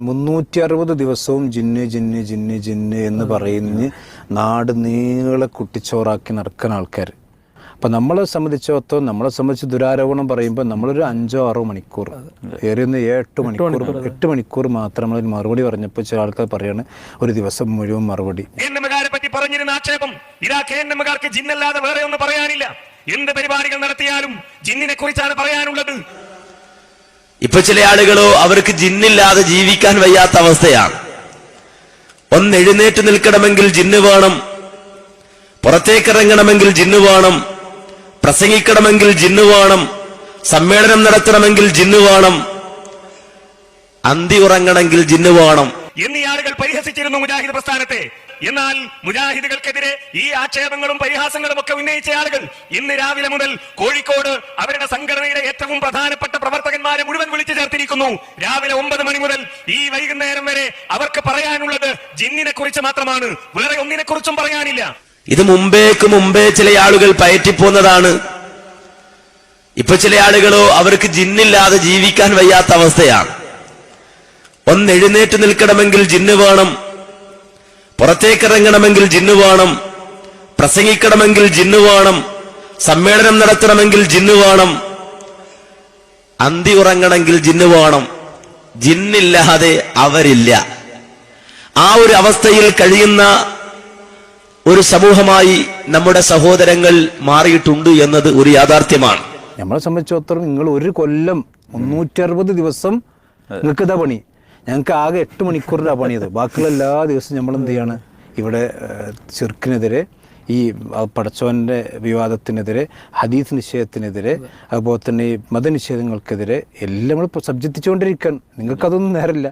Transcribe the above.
മുന്നൂറ്റി അറുപത് ദിവസവും ജിന്ന് ജിന്ന് ജിന്ന് ജിന്ന് എന്ന് പറയുന്ന നാട് നീളെ കുട്ടിച്ചോറാക്കി നടക്കുന്ന ആൾക്കാർ അപ്പം നമ്മളെ സംബന്ധിച്ചിടത്തോളം നമ്മളെ സംബന്ധിച്ച് ദുരാരോപണം പറയുമ്പോൾ നമ്മളൊരു അഞ്ചോ ആറോ മണിക്കൂർ. ഏറിയുന്ന എട്ട് മണിക്കൂർ എട്ട് മണിക്കൂർ മാത്രം നമ്മളൊരു മറുപടി പറഞ്ഞപ്പോൾ ചില ആൾക്കാർ പറയാണ് ഒരു ദിവസം മുഴുവൻ മറുപടി. പറ്റി പറഞ്ഞിരുന്ന ആക്ഷേപം ഇതാ ജിന്നല്ലാതെ വേറെ ഒന്നും പറയാനില്ല. എന്ത് പരിപാടികൾ നടത്തിയാലും ജിന്നിനെ കുറിച്ചാണ് പറയാനുള്ളത്. ഇപ്പൊ ചില ആളുകളോ അവർക്ക് ജിന്നില്ലാതെ ജീവിക്കാൻ വയ്യാത്ത അവസ്ഥയാണ്. ഒന്ന് എഴുന്നേറ്റ് നിൽക്കണമെങ്കിൽ ജിന്ന് വേണം. പുറത്തേക്കിറങ്ങണമെങ്കിൽ ജിന്ന് വേണം. പ്രസംഗിക്കണമെങ്കിൽ ജിന്ന് വേണം. സമ്മേളനം നടത്തണമെങ്കിൽ ജിന്ന് വേണം. അന്തി ഉറങ്ങണമെങ്കിൽ ജിന്ന് വേണം. എന്നീ ആളുകൾ പരിഹസിച്ചിരുന്നു മുജാഹിദ് പ്രസ്ഥാനത്തെ. എന്നാൽ മുജാഹിദുകൾക്കെതിരെ ഈ ആക്ഷേപങ്ങളും പരിഹാസങ്ങളും ഒക്കെ ഉന്നയിച്ച ആളുകൾ ഇന്ന് രാവിലെ മുതൽ കോഴിക്കോട് അവരുടെ സംഘടനയുടെ ഏറ്റവും പ്രധാനപ്പെട്ട പ്രവർത്തകന്മാരെ മുഴുവൻ വിളിച്ചു ചേർത്തിരിക്കുന്നു. രാവിലെ ഒമ്പത് മണി മുതൽ ഈ വൈകുന്നേരം വരെ അവർക്ക് പറയാനുള്ളത് ജിന്നിനെ കുറിച്ച് മാത്രമാണ്. വേറെ ഒന്നിനെ കുറിച്ചും പറയാനില്ല. ഇത് മുമ്പേക്ക് മുമ്പേ ചില ആളുകൾ പയറ്റിപ്പോന്നതാണ്. ഇപ്പൊ ചില ആളുകളോ അവർക്ക് ജിന്നില്ലാതെ ജീവിക്കാൻ വയ്യാത്ത അവസ്ഥയാണ്. ഒന്ന് എഴുന്നേറ്റ് നിൽക്കണമെങ്കിൽ ജിന്ന് വേണം. പുറത്തേക്കിറങ്ങണമെങ്കിൽ ജിന്നു വേണം. പ്രസംഗിക്കണമെങ്കിൽ ജിന്നു വേണം. സമ്മേളനം നടത്തണമെങ്കിൽ ജിന്നു വേണം. അന്തി ഉറങ്ങണമെങ്കിൽ ജിന്നു വേണം. ജിന്നില്ലാതെ അവരില്ല. ആ ഒരു അവസ്ഥയിൽ കഴിയുന്ന ഒരു സമൂഹമായി നമ്മുടെ സഹോദരങ്ങൾ മാറിയിട്ടുണ്ട് എന്നത് ഒരു യാഥാർത്ഥ്യമാണ്. നമ്മളെ സംബന്ധിച്ചിടത്തോളം നിങ്ങൾ ഒരു കൊല്ലം മുന്നൂറ്റി അറുപത് ദിവസം നിൽക്കുന്ന പണി. ഞങ്ങൾക്ക് ആകെ എട്ട് മണിക്കൂറിന്റെ പണിയത്. ബാക്കിയുള്ള എല്ലാ ദിവസവും നമ്മൾ എന്ത് ചെയ്യാണ് ഇവിടെ ചെറുക്കിനെതിരെ ഈ പടച്ചോന്റെ വിവാദത്തിനെതിരെ ഹദീസ് നിഷേധത്തിനെതിരെ അതുപോലെ തന്നെ ഈ മതനിഷേധങ്ങൾക്കെതിരെ എല്ലാം നമ്മൾ സബ്ജക്തിച്ചുകൊണ്ടിരിക്കുകയാണ് നിങ്ങൾക്കതൊന്നും നേരമില്ല